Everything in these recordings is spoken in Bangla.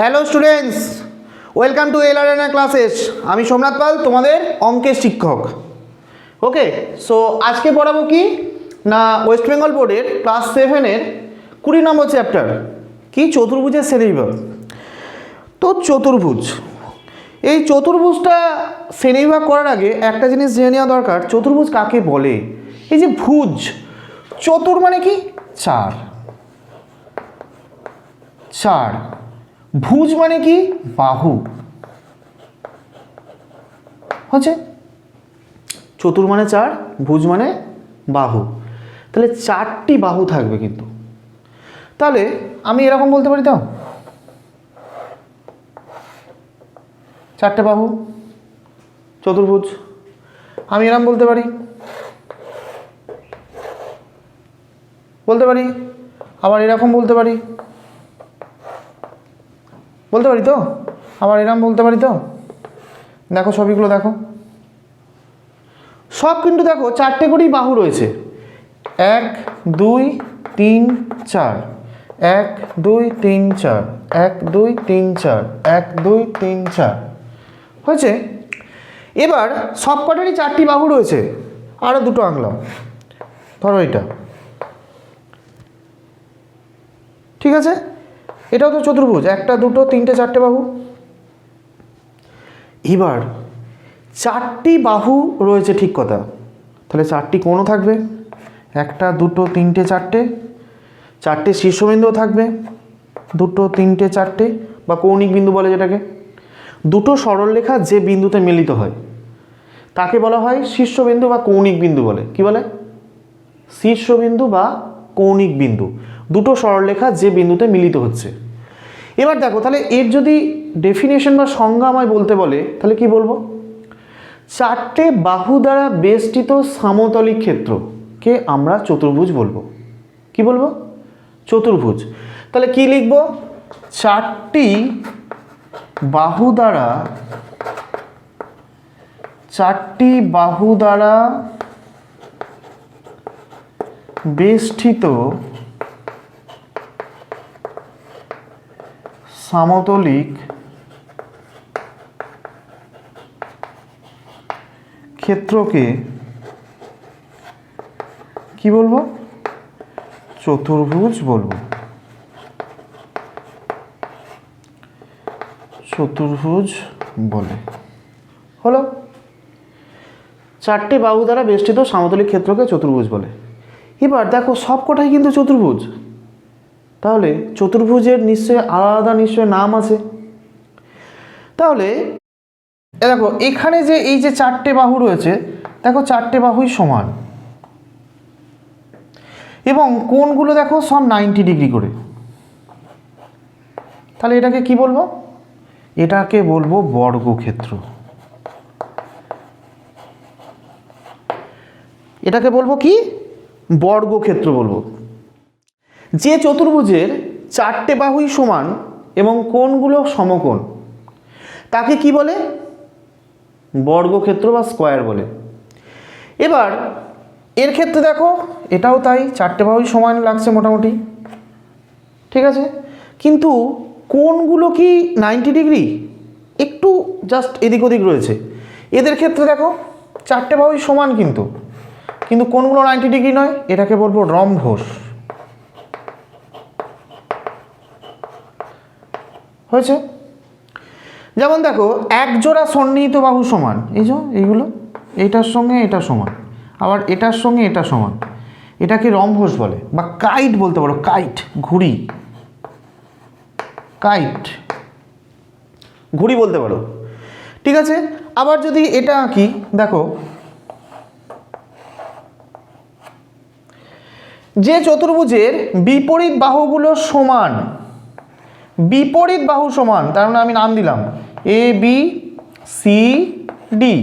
Hello students welcome to L R classes আমি সোমনাথ পাল, তোমাদের অঙ্কের শিক্ষক। ওকে সো আজকে পড়াবো কি? না ওয়েস্ট বেঙ্গল বোর্ডের ক্লাস সেভেনের কুড়ি নম্বর চ্যাপ্টার কি? চতুর্ভুজের শ্রেণীবিভাগ। তো চতুর্ভুজ। এই চতুর্ভুজটা শ্রেণীবিভাগ করার আগে একটা জিনিস জেনে নেওয়া দরকার। চতুর্ভুজ কাকে বলে? এই যে ভুজ। চতুর মানে কি? চার। চার। ভুজ মানে কি? বাহু। হচ্ছে? চতুর মানে চার, ভুজ মানে বাহু। তাহলে চারটি বাহু থাকবে কিন্তু। তাহলে আমি এরকম বলতে পারি তো? চারটে বাহু, চতুর্ভুজ। আমি এরকম বলতে পারি। বলতে পারি? আবার এরকম বলতে পারি? বলতে পারি তো? আবার এরম বলতে পারি তো? দেখো ছবিগুলো দেখো। সব কিন্তু দেখো, চারটে করেই বাহু রয়েছে। এক, দুই, তিন, চার। এক, দুই, তিন, চার। এক, দুই, তিন, চার। এক, দুই, তিন, চার। হয়েছে? এবার সব কটারই চারটি বাহু রয়েছে। আরও দুটো আঁকলাম। ধরো এটা। ঠিক আছে? এটাও তো চতুর্ভুজ, একটা, দুটো, তিনটে, চারটে বাহু। এবার, চারটি বাহু রয়েছে ঠিক কথা, তাহলে চারটি কোণও থাকবে, একটা, দুটো, তিনটে, চারটে চারটে শীর্ষবিন্দুও থাকবে, দুটো, তিনটে, চারটে, বা কৌণিক বিন্দু বলে যেটাকে। দুটো সরলরেখা যে বিন্দুতে মিলিত হয়, তাকে বলা হয় শীর্ষবিন্দু বা কৌণিক বিন্দু বলে। কি বলে? শীর্ষবিন্দু বা কৌণিক বিন্দু। দুটো সরলরেখা যে বিন্দুতে মিলিত হচ্ছে। এবার দেখো, তাহলে এর যদি ডেফিনেশন বা সংজ্ঞা আমায় বলতে বলে, তাহলে কি বলব? চারটে বাহু দ্বারা বেষ্টিত সামতলিক ক্ষেত্রকে আমরা চতুর্ভুজ বলব। কি বলব? চতুর্ভুজ। তাহলে কি লিখব? চারটি বাহু দ্বারা, চারটি বাহু দ্বারা বেষ্টিত সমতলিক ক্ষেত্রকে কি বলব? চতুর্ভুজ বলব। চতুর্ভুজ বলে। হলো? চারটে বাহু দ্বারা বেষ্টিত সমতলিক ক্ষেত্রকে চতুর্ভুজ বলে। এবার দেখো সবকটাই কিন্তু চতুর্ভুজ। তাহলে চতুর্ভুজের নিশ্চয় আলাদা নিশ্চয় নাম আছে। তাহলে দেখো, এখানে যে এই যে চারটে বাহু রয়েছে, দেখো চারটে বাহুই সমান। এবং কোনগুলো দেখো সব নাইনটি ডিগ্রি করে। তাহলে এটাকে কি বলব? এটাকে বলব বর্গক্ষেত্র। এটাকে বলব কি? বর্গক্ষেত্র বলব। যে চতুর্ভুজের চারটে বাহুই সমান এবং কোণগুলো সমকোণ, তাকে কি বলে? বর্গক্ষেত্র বা স্কোয়ার বলে। এবার, এর ক্ষেত্রে দেখো, এটাও তাই, চারটে বাহুই সমান লাগছে মোটামুটি। ঠিক আছে? কিন্তু কোনগুলো কি নাইনটি ডিগ্রি? একটু জাস্ট এদিক ওদিক রয়েছে। এদের ক্ষেত্রে দেখো, চারটে বাহুই সমান কিন্তু। কিন্তু কোনগুলো নাইনটি ডিগ্রি নয়, এটাকে বলব রম্ভস। হয়েছে? যেমন দেখো এক জোড়া সন্নিহিত বাহু সমান। এই যে, এইগুলো, এটার সঙ্গে এটা সমান। আবার এটার সঙ্গে এটা সমান। এটাকে রম্ভস বলে, বা কাইট বলতে পারো, কাইট, ঘুড়ি। কাইট, ঘুড়ি বলতে পারো। ঠিক আছে? আবার যদি এটা আঁকি, দেখো, যে চতুর্ভুজের বিপরীত বাহুগুলো সমান বিপরীত বাহু সমান, তার মানে আমি নাম দিলাম। এ বি সি ডি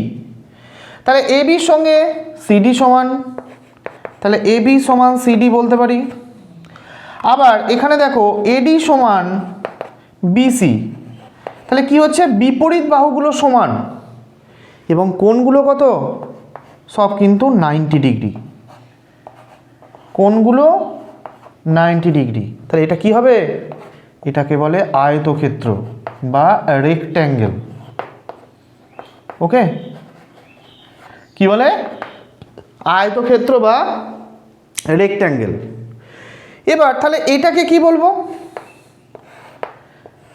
তাহলে এ বির সঙ্গে সিডি সমান, তাহলে এ বি সমান সিডি বলতে পারি। আবার এখানে দেখো এডি সমান বিসি তাহলে কি হচ্ছে? বিপরীত বাহুগুলো সমান। এবং কোনগুলো কত? সব কিন্তু নাইনটি ডিগ্রি। কোনগুলো নাইনটি ডিগ্রি। তাহলে এটা কি হবে? এটাকে বলে আয়তক্ষেত্র বা রেক্ট্যাঙ্গেল ওকে কি বলে? আয়তক্ষেত্র বা রেক্ট্যাঙ্গেল এবার তাহলে এটাকে কি বলব?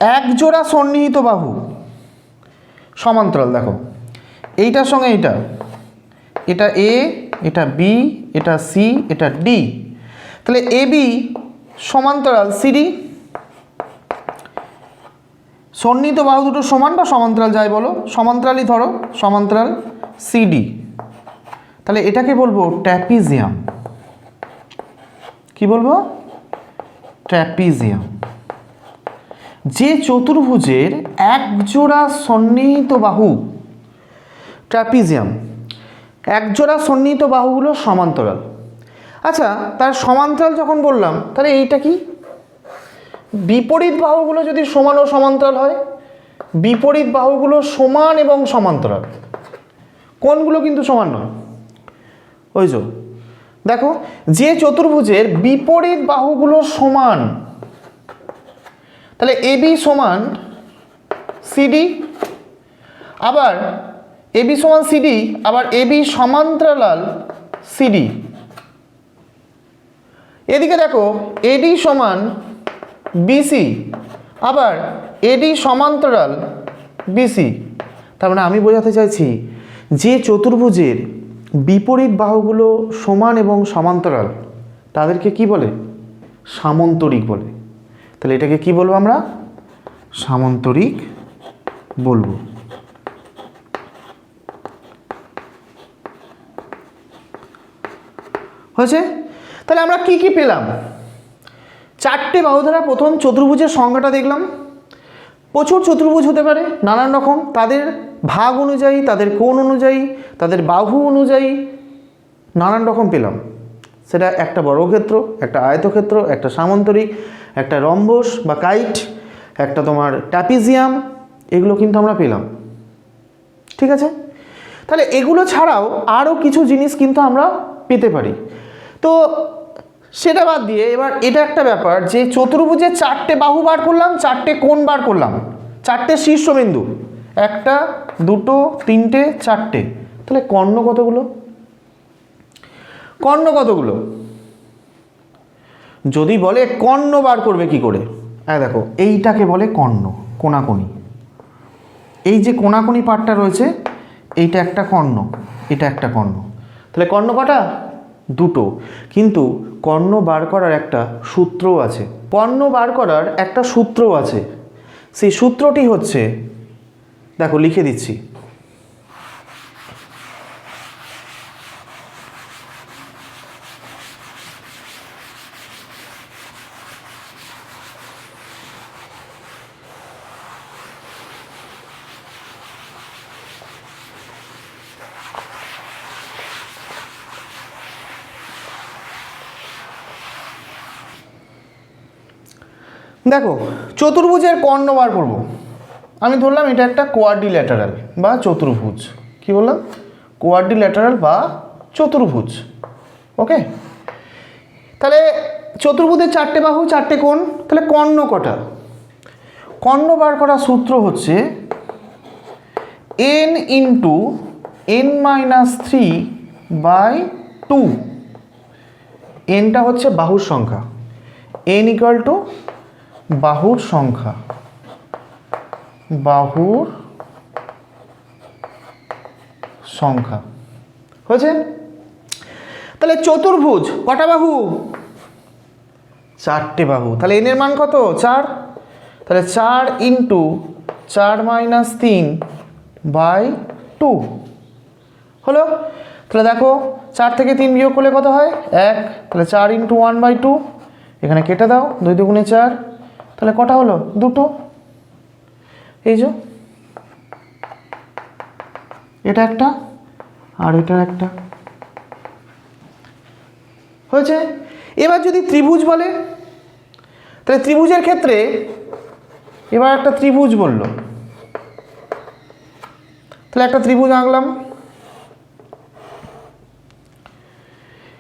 এক জোড়া সন্নিহিত বাহু। সমান্তরাল, দেখো। এইটার সঙ্গে এইটা। এটা এ এটা বি এটা সি এটা ডি তাহলে এ বি সমান্তরাল সিডি সন্নিহিত বাহু দুটো সমান বা সমান্তরাল যাই বলো? সমান্তরালই ধরো, সমান্তরাল সিডি তাহলে এটাকে বলব ট্র্যাপিজিয়াম। কি বলব? ট্র্যাপিজিয়াম। যে চতুর্ভুজের এক জোড়া সন্নিহিত বাহু, ট্র্যাপিজিয়াম এক জোড়া সন্নিহিত বাহুগুলো সমান্তরাল। আচ্ছা তার সমান্তরাল যখন বললাম, তাহলে এইটা কি? বিপরীত বাহুগুলো যদি সমান ও সমান্তরাল হয়, বিপরীত বাহুগুলো সমান এবং সমান্তরাল। কোনগুলো কিন্তু সমান নয়? ওই যে, দেখো, যে চতুর্ভুজের বিপরীত বাহুগুলো সমান, তাহলে এবি সমান সিডি আবার এবি সমান সিডি আবার এবি সমান্তরাল সিডি এদিকে দেখো এডি সমান বিসি আবার এডি সমান্তরাল বিসি তার মানে আমি বোঝাতে চাইছি যে চতুর্ভুজের বিপরীত বাহুগুলো সমান এবং সমান্তরাল, তাদেরকে কি বলে? সামন্তরিক বলে। তাহলে এটাকে কি বলব আমরা? সামন্তরিক বলব। হয়েছে? তাহলে আমরা কি কি পেলাম? চারটে বাহু দ্বারা প্রথম চতুর্ভুজের সংজ্ঞাটা দেখলাম। প্রচুর চতুর্ভুজ হতে পারে, নানান রকম। তাদের ভাগ অনুযায়ী, তাদের কোণ অনুযায়ী, তাদের বাহু অনুযায়ী নানান রকম পেলাম। সেটা একটা বর্গক্ষেত্র, একটা আয়তক্ষেত্র, একটা সামন্তরিক একটা রম্বস বা কাইট, একটা তোমার ট্যাপিজিয়াম, এগুলো কিন্তু আমরা পেলাম। ঠিক আছে? তাহলে এগুলো ছাড়াও আরও কিছু জিনিস কিন্তু আমরা পেতে পারি। তো সেটা বাদ দিয়ে এবার এটা একটা ব্যাপার যে চতুর্ভুজে চারটে বাহু বার করলাম, চারটে কোণ বার করলাম, চারটে শীর্ষবিন্দু, একটা, দুটো, তিনটে, চারটে। তাহলে কর্ণ কতগুলো? কর্ণ কতগুলো? যদি বলে কর্ণ বার করবে কি করে? হ্যাঁ দেখো, এইটাকে বলে কর্ণ কোনাকুনি এই যে কোনাকুনি পার্টটা রয়েছে, এইটা একটা কর্ণ, এটা একটা কর্ণ। তাহলে কর্ণ কটা? দুটো। কিন্তু কর্ণ বার করার একটা সূত্রও আছে। কর্ণ বার করার একটা সূত্রও আছে। সেই সূত্রটি হচ্ছে, দেখো লিখে দিচ্ছি। দেখো, চতুর্ভুজের কর্ণ বার করব। আমি ধরলাম এটা একটা কোয়াড্রিল্যাটারাল বা চতুর্ভুজ। কি বললাম? কোয়াড্রিল্যাটারাল বা চতুর্ভুজ। ওকে তাহলে চতুর্ভুজের চারটে বাহু, চারটে কোণ, তাহলে কর্ণ কটা? কর্ণ বার করার সূত্র হচ্ছে N into N minus three by two এনটা হচ্ছে বাহুর সংখ্যা। এন ইকাল টু বাহুর সংখ্যা। বাহুর সংখ্যা। হয়েছে? তাহলে চতুর্ভুজ, কটা বাহু? চারটে বাহু। তাহলে এনের মান কত? চার। তাহলে চার ইন্টু চার মাইনাস তিন বাই টু। হলো? তাহলে দেখো, চার থেকে তিন বিয়োগ করলে কত হয়? এক। তাহলে চার ইন্টু ওয়ান বাই টু। এখানে কেটে দাও, দুই দুগুণে চার। তাহলে কটা হলো? দুটো? এই যে। এটা একটা, আর এটা একটা। হয়েছে? এবার যদি ত্রিভুজ বলে, তাহলে ত্রিভুজের ক্ষেত্রে এবার একটা ত্রিভুজ বলল। তাহলে একটা ত্রিভুজ আঁকলাম।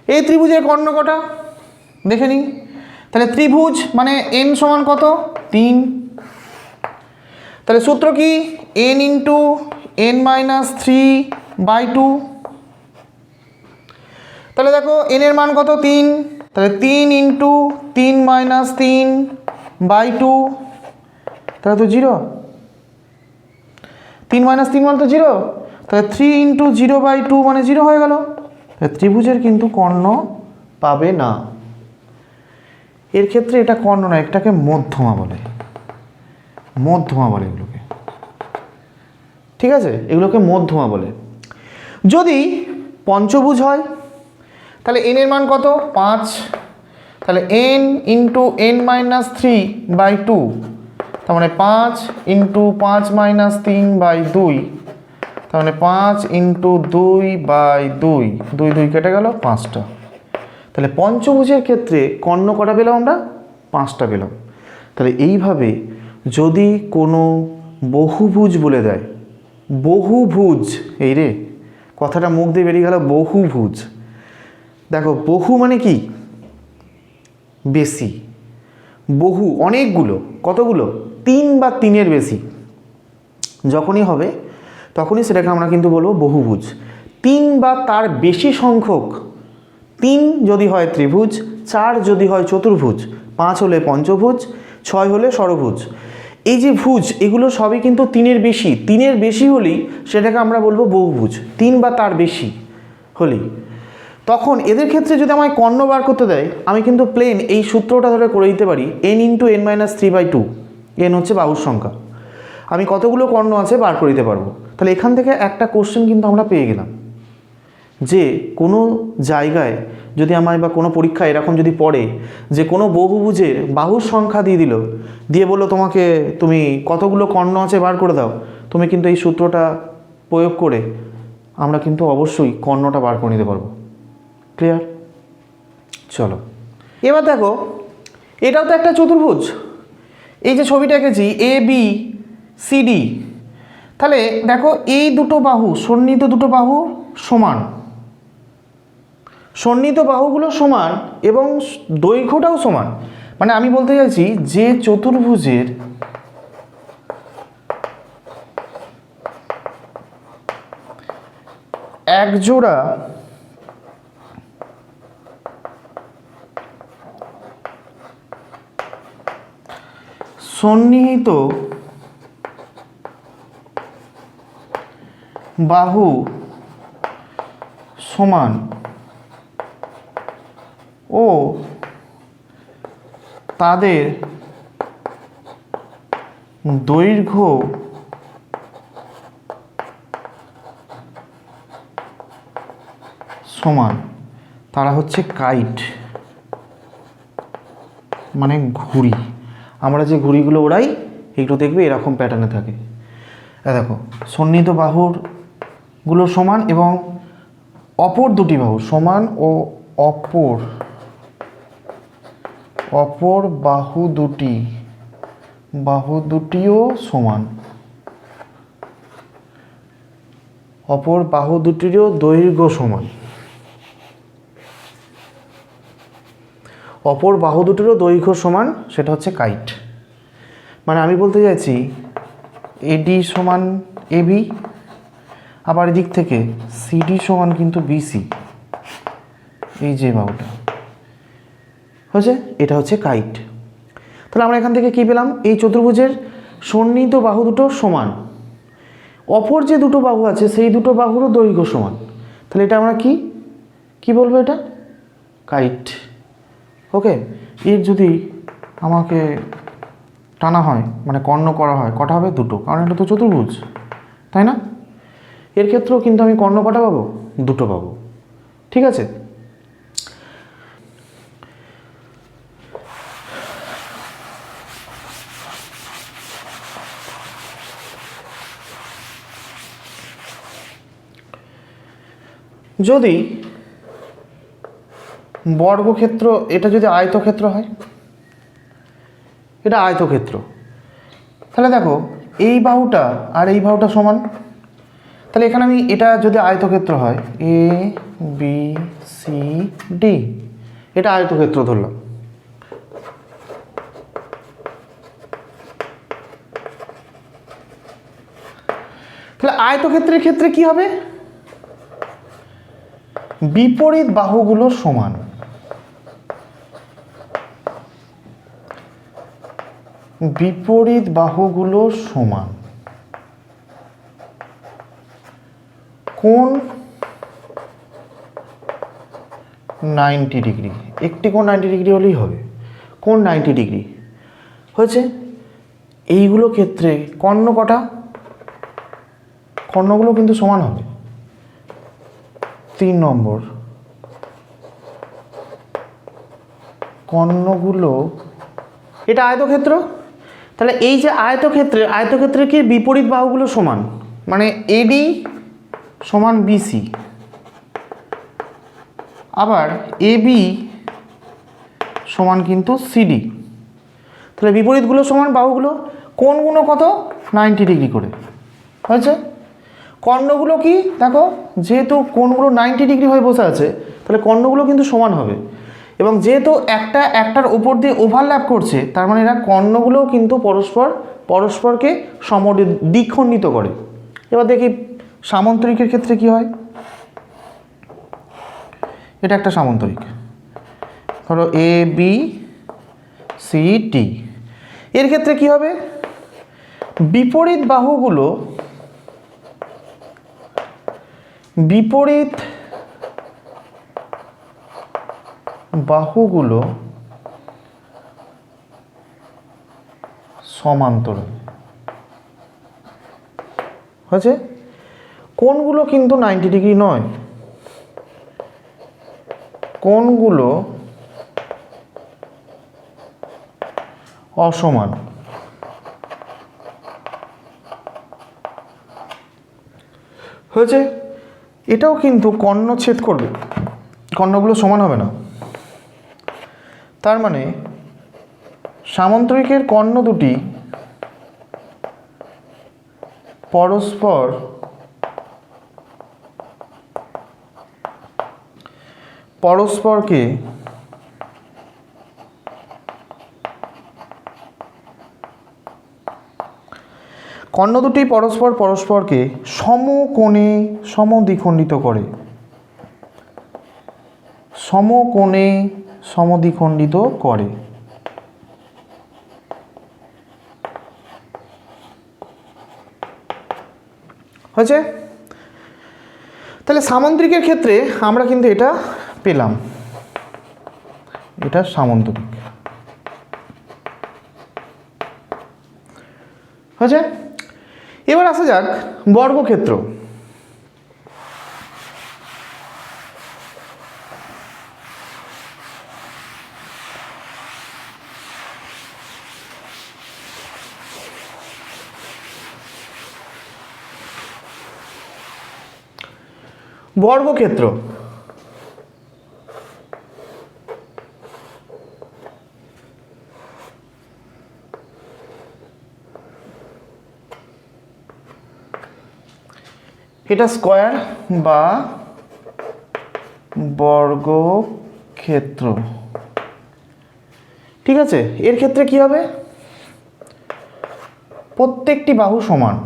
এই ত্রিভুজের কর্ণ কটা? দেখে নিই। তাহলে ত্রিভুজ মানে এন সমান কত? তিন। তাহলে সূত্র কি? N into N minus three by two তাহলে দেখো এন এর মান কত? তিন। তাহলে তিন ইন্টু তিন মাইনাস তিন বাই টু তাহলে তো জিরো তিন মাইনাস তিন মানে তো জিরো তাহলে three into zero by two মানে জিরো হয়ে গেল। ত্রিভুজের কিন্তু কর্ণ পাবে না। এর ক্ষেত্রে এটা কর্ণ নয়, এটাকে মধ্যমা বলে। মধ্যমা বলে এগুলোকে। ঠিক আছে? এগুলোকে মধ্যমা বলে। যদি পঞ্চভুজ হয়, তাহলে এন এর মান কত? পাঁচ। তাহলে N into N minus three by two তার মানে পাঁচ ইন্টু পাঁচ মাইনাস তিন বাই দুই, তার মানে পাঁচ ইন্টু দুই বাই দুই। দুই দুই কেটে গেল পাঁচটা। তাহলে পঞ্চভুজের ক্ষেত্রে কর্ণ কটা পেলাম আমরা? পাঁচটা পেলাম। তাহলে এইভাবে যদি কোনো বহুভুজ বলে দেয়, বহুভুজ, এই রে, কথাটা মুখ দিয়ে বেরিয়ে গেল, বহুভুজ। দেখো, বহু মানে কি? বেশি। বহু, অনেকগুলো, কতগুলো? তিন বা তিনের বেশি। যখনই হবে, তখনই সেটাকে আমরা কিন্তু বলব বহুভুজ। তিন বা তার বেশি সংখ্যক তিন যদি হয় ত্রিভুজ, চার যদি হয় চতুর্ভুজ, পাঁচ হলে পঞ্চভুজ, ছয় হলে ষড়ভুজ। এই যে ভুজ, এগুলো সবই কিন্তু তিনের বেশি। তিনের বেশি হলেই সেটাকে আমরা বলব বহুভুজ। তিন বা তার বেশি হলেই। তখন এদের ক্ষেত্রে যদি আমায় কর্ণ বার করতে দেয়, আমি কিন্তু প্লেন এই সূত্রটা ধরে করে দিতে পারি N into N minus three by two N হচ্ছে বাহুর সংখ্যা। আমি কতগুলো কর্ণ আছে বার করে দিতে পারব? তাহলে এখান থেকে একটা কোশ্চেন কিন্তু আমরা পেয়ে গেলাম। যে কোনো জায়গায় যদি আমায় বা কোনো পরীক্ষায় এরকম যদি পড়ে, যে কোনো বহুভুজের বাহুর সংখ্যা দিয়ে দিল, দিয়ে বলল তোমাকে, তুমি কতগুলো কর্ণ আছে বার করে দাও, তুমি কিন্তু এই সূত্রটা প্রয়োগ করে আমরা কিন্তু অবশ্যই কর্ণটা বার করে নিতে পারব। ক্লিয়ার চলো। এবার দেখো, এটাও তো একটা চতুর্ভুজ। এই যে ছবিটা এঁকেছি এ বি সি ডি তাহলে দেখো, এই দুটো বাহু, সন্নিহিত দুটো বাহু সমান। সন্নিহিত বাহুগুলো সমান এবং দৈর্ঘ্যটাও সমান। মানে আমি বলতে চাইছি যে চতুর্ভুজের এক জোড়া সন্নিহিত বাহু সমান। ও তাদের দৈর্ঘ্য সমান, তারা হচ্ছে কাইট মানে ঘুড়ি। আমরা যে ঘুড়িগুলো ওড়াই, এগুলো দেখবে এরকম প্যাটার্নে থাকে। দেখো, সন্নিহিত বাহুরগুলো সমান এবং অপর দুটি বাহু সমান ও অপর অপর বাহু দুটি, বাহু দুটিও সমান। অপর বাহু দুটিরও দৈর্ঘ্য সমান। অপর বাহু দুটিরও দৈর্ঘ্য সমান, সেটা হচ্ছে কাইট। মানে আমি বলতে চাইছি, এডি সমান এবি আবার এদিক থেকে সিডি সমান কিন্তু বিসি এই যে বাহুটা। হয়েছে? এটা হচ্ছে কাইট তাহলে আমরা এখান থেকে কি পেলাম? এই চতুর্ভুজের সন্নিহিত বাহু দুটো সমান। অপর যে দুটো বাহু আছে, সেই দুটো বাহুরও দৈর্ঘ্য সমান। তাহলে এটা আমরা কি? কি বলব এটা? কাইট ওকে এর যদি আমাকে টানা হয় মানে কর্ণ করা হয়, কটা হবে? দুটো। কারণ এটা তো চতুর্ভুজ, তাই না? এর ক্ষেত্রেও কিন্তু আমি কর্ণ কটা পাবো? দুটো পাবো। ঠিক আছে? যদি বর্গক্ষেত্র, এটা যদি আয়তক্ষেত্র হয়? এটা আয়তক্ষেত্র। তাহলে দেখো, এই বাহুটা আর এই বাহুটা সমান। তাহলে এখানে আমি এটা যদি আয়তক্ষেত্র হয় এ বি সি ডি এটা আয়তক্ষেত্র ধরলাম। তাহলে আয়তক্ষেত্রের ক্ষেত্রে কি হবে? বিপরীত বাহুগুলো সমান। বিপরীত বাহুগুলো সমান। কোন নাইনটি ডিগ্রি। একটি কোণ নাইনটি ডিগ্রি হলেই হবে। কোন নাইনটি ডিগ্রি। হয়েছে? এইগুলো ক্ষেত্রে কর্ণ কটা? কর্ণগুলো কিন্তু সমান হবে। তিন নম্বর। কর্ণগুলো, এটা আয়তক্ষেত্র? তাহলে এই যে আয়তক্ষেত্রে, আয়তক্ষেত্রের কি বিপরীত বাহুগুলো সমান? মানে এডি সমান বিসি আবার এবি সমান কিন্তু সিডি তাহলে বিপরীতগুলো সমান বাহুগুলো কোনগুলো কত? নাইনটি ডিগ্রি করে। হয়েছে? কর্ণগুলো কি? দেখো, যেহেতু কোনগুলো নাইনটি ডিগ্রি হয়ে বসে আছে, তাহলে কর্ণগুলো কিন্তু সমান হবে। এবং যেহেতু একটা, একটার উপর দিয়ে ওভারল্যাপ করছে, তার মানে এরা কর্ণগুলোও কিন্তু পরস্পর, পরস্পরকে সম দ্বিখণ্ডিত করে। এবার দেখি সামন্তরিকের ক্ষেত্রে কি হয়? এটা একটা সামন্তরিক। ধরো এ বি সি টি এর ক্ষেত্রে কি হবে? বিপরীত বাহুগুলো বিপরীত বাহুগুলো সমান্তরাল। হয়েছে? কোনগুলো কিন্তু নাইনটি ডিগ্রি নয়। কোনগুলো অসমান। হয়েছে? এটাও কিন্তু কর্ণ ছেদ করবে। কর্ণগুলো সমান হবে না। তার মানে সামন্তরিকের কর্ণ দুটি পরস্পর পরস্পরকে কর্ণ দুটি পরস্পর পরস্পরকে সমকোণে সমদ্বিখণ্ডিত করে। সমকোণে সমদ্বিখণ্ডিত করে। হয়েছে? তাহলে সামন্তরিকের ক্ষেত্রে আমরা কিন্তু এটা পেলাম। এটা সামন্তরিক। হয়েছে? এবার আসা যাক বর্গক্ষেত্র। বর্গক্ষেত্র। এটা স্কোয়ার বা বর্গক্ষেত্র। ঠিক আছে? এর ক্ষেত্রে কি হবে? প্রত্যেকটি বাহু সমান।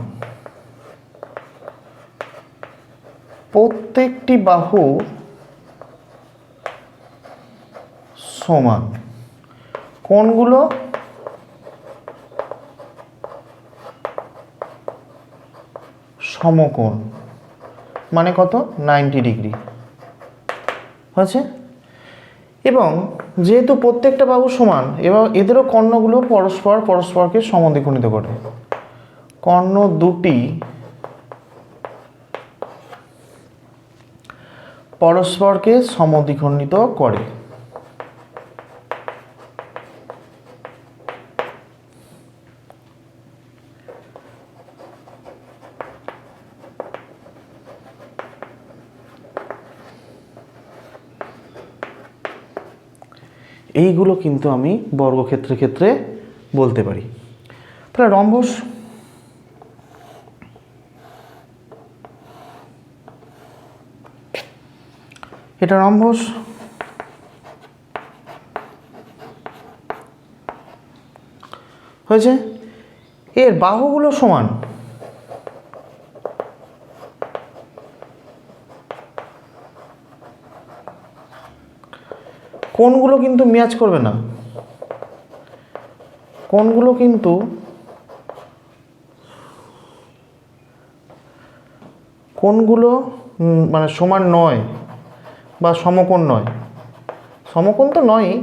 প্রত্যেকটি বাহু সমান। কোনগুলো? সমকোণ। মানে কত? Ninety degree. হয়েছে? এবং যেহেতু প্রত্যেকটা বাহু সমান এবং এদেরও কর্ণগুলো পরস্পর পরস্পরকে সমদ্বিগুণিত করে। কর্ণ দুটি পরস্পরকে সমদ্বিখণ্ডিত করে। এইগুলো কিন্তু আমি বর্গক্ষেত্রের ক্ষেত্রে বলতে পারি। তাহলে রম্বস, এটা রম্বস, হয়েছে? এর বাহুগুলো সমান। কোনগুলো কিন্তু ম্যাচ করবে না। কোনগুলো কিন্তু কোনগুলো মানে সমান নয় বা সমকোণ নয়। সমকোণ তো নয়ই,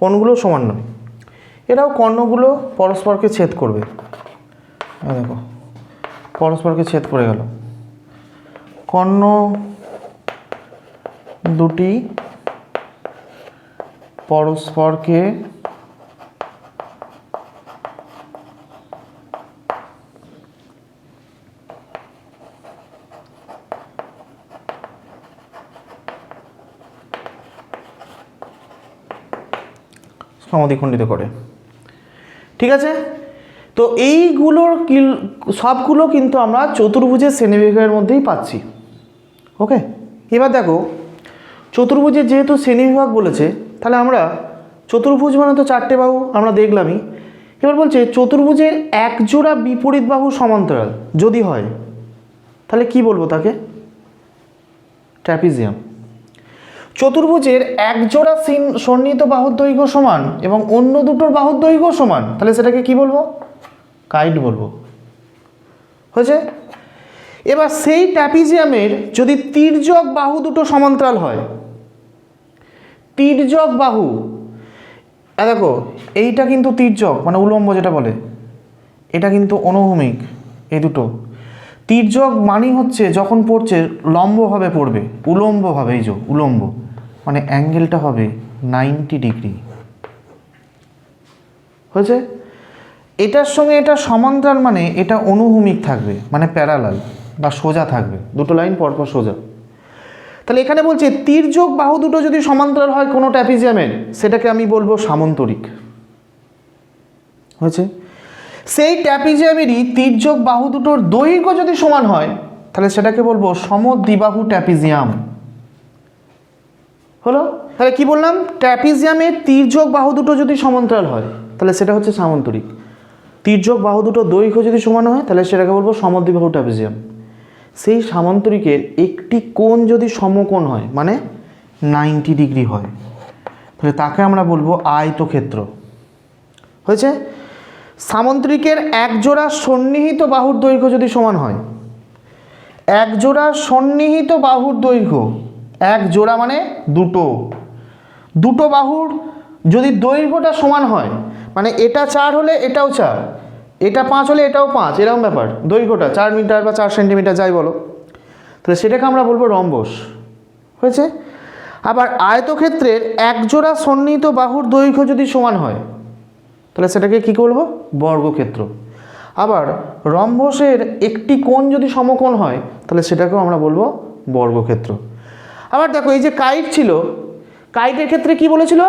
কোনগুলো সমান নয়। এরাও কর্ণগুলো পরস্পরকে ছেদ করবে। দেখো, পরস্পরকে ছেদ করে গেল। কর্ণ দুটি পরস্পরকে সমাধিখণ্ডিত করে। ঠিক আছে? তো এইগুলোর সবগুলো কিন্তু আমরা চতুর্ভুজের শ্রেণীবিভাগের মধ্যেই পাচ্ছি। ওকে? এবার দেখো, চতুর্ভুজের যেহেতু শ্রেণীবিভাগ বলেছে তাহলে আমরা চতুর্ভুজ মানে তো চারটে বাহু আমরা দেখলামই। এবার বলছে চতুর্ভুজের এক জোড়া বিপরীত বাহু সমান্তরাল, যদি হয়, তাহলে কি বলব তাকে? ট্র্যাপিজিয়াম। চতুর্ভুজের এক জোড়া সিন- সন্নিহিত বাহুর দৈর্ঘ্য সমান এবং অন্য দুটোর বাহুর দৈর্ঘ্য সমান, তাহলে সেটাকে কি বলব? কাইট বলব। হয়েছে? এবার সেই ট্যাপিজিয়ামের যদি তির্যক বাহু দুটো সমান্তরাল হয় তির্যক বাহু। দেখো, এইটা কিন্তু তির্যক মানে উলম্ব যেটা বলে। এটা কিন্তু অনুভূমিক, এই দুটো। তির্যক মানি হচ্ছে যখন পড়ছে, লম্বভাবে পড়বে, উলম্বভাবে, এই যে উলম্ব। মানে অ্যাঙ্গেলটা হবে নাইনটি ডিগ্রি। হয়েছে? এটার সঙ্গে এটা সমান্তরাল মানে এটা অনুভূমিক থাকবে মানে প্যারালাল বা সোজা থাকবে। দুটো লাইন পরপর সোজা। তাহলে এখানে বলছে তীর্যক বাহু দুটো যদি সমান্তরাল হয় কোনো ট্যাপিজিয়ামের সেটাকে আমি বলব সামন্তরিক। হয়েছে? সেই ট্যাপিজিয়ামেরই তীর্যক বাহু দুটোর দৈর্ঘ্য যদি সমান হয়, তাহলে সেটাকে বলব সমদ্বিবাহু ট্যাপিজিয়াম হলো? তাহলে কি বললাম? ট্র্যাপিজিয়ামের তীর্যক বাহু দুটো যদি সমান্তরাল হয়, তাহলে সেটা হচ্ছে সামন্তরিক। তির্যক বাহু দুটো দৈর্ঘ্য যদি সমান হয়, তাহলে সেটাকে বলব সমদ্বিবাহু ট্র্যাপিজিয়াম। সেই সামান্তরিকের একটি কোণ যদি সমকোণ হয় মানে নাইনটি ডিগ্রি হয়, তাহলে তাকে আমরা বলব আয়তক্ষেত্র। হয়েছে? সামন্তরিকের এক জোড়া সন্নিহিত বাহুর দৈর্ঘ্য যদি সমান হয় এক জোড়া সন্নিহিত বাহুর দৈর্ঘ্য এক জোড়া মানে দুটো। দুটো বাহুর যদি দৈর্ঘ্যটা সমান হয় মানে এটা চার হলে এটাও চার এটা পাঁচ হলে এটাও পাঁচ, এরকম ব্যাপার। দৈর্ঘ্যটা, চার মিটার বা চার সেন্টিমিটার যাই বলো। তাহলে সেটাকে আমরা বলব রম্বস। হয়েছে? আবার আয়তক্ষেত্রের এক জোড়া সন্নিহিত বাহুর দৈর্ঘ্য যদি সমান হয়, তাহলে সেটাকে কী করব বর্গক্ষেত্র। আবার রম্বসের একটি কোণ যদি সমকোণ হয়, তাহলে সেটাকেও আমরা বলব বর্গক্ষেত্র। আবার দেখো, এই যে কাইট ছিল, কাইটের ক্ষেত্রে কি বলেছিল?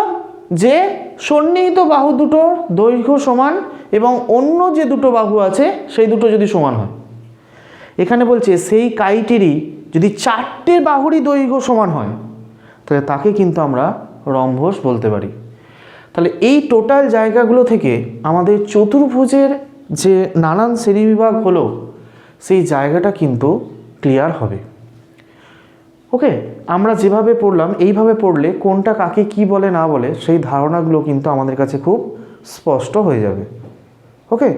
যে সন্নিহিত বাহু দুটোর দৈর্ঘ্য সমান এবং অন্য যে দুটো বাহু আছে, সেই দুটো যদি সমান হয়। এখানে বলছে সেই কাইটেরই যদি চারটে বাহুরই দৈর্ঘ্য সমান হয়, তাহলে তাকে কিন্তু আমরা রম্ভস বলতে পারি। তাহলে এই টোটাল জায়গাগুলো থেকে আমাদের চতুর্ভুজের যে নানান শ্রেণীবিভাগ হলো, সেই জায়গাটা কিন্তু ক্লিয়ার হবে। ওকে আমরা যেভাবে পড়লাম, এইভাবে পড়লে কোনটা কাকে কি বলে না বলে সেই ধারণাগুলো কিন্তু আমাদের কাছে খুব স্পষ্ট হয়ে যাবে। ওকে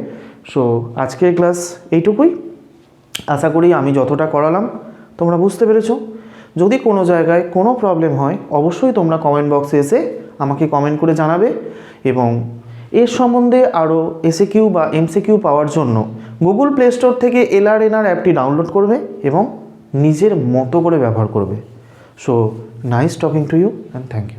সো আজকের ক্লাস এইটুকুই। আশা করি আমি যতটা করালাম, তোমরা বুঝতে পেরেছ। যদি কোনো জায়গায় কোনো প্রবলেম হয়, অবশ্যই তোমরা কমেন্ট বক্সে এসে আমাকে কমেন্ট করে জানাবে এবং এর সম্বন্ধে আরও এসে কিউ বা এমসি কিউ পাওয়ার জন্য গুগল প্লে স্টোর থেকে এলআরএনআর অ্যাপটি ডাউনলোড করবে এবং নিজের মতো করে ব্যবহার করবে। So nice talking to you and thank you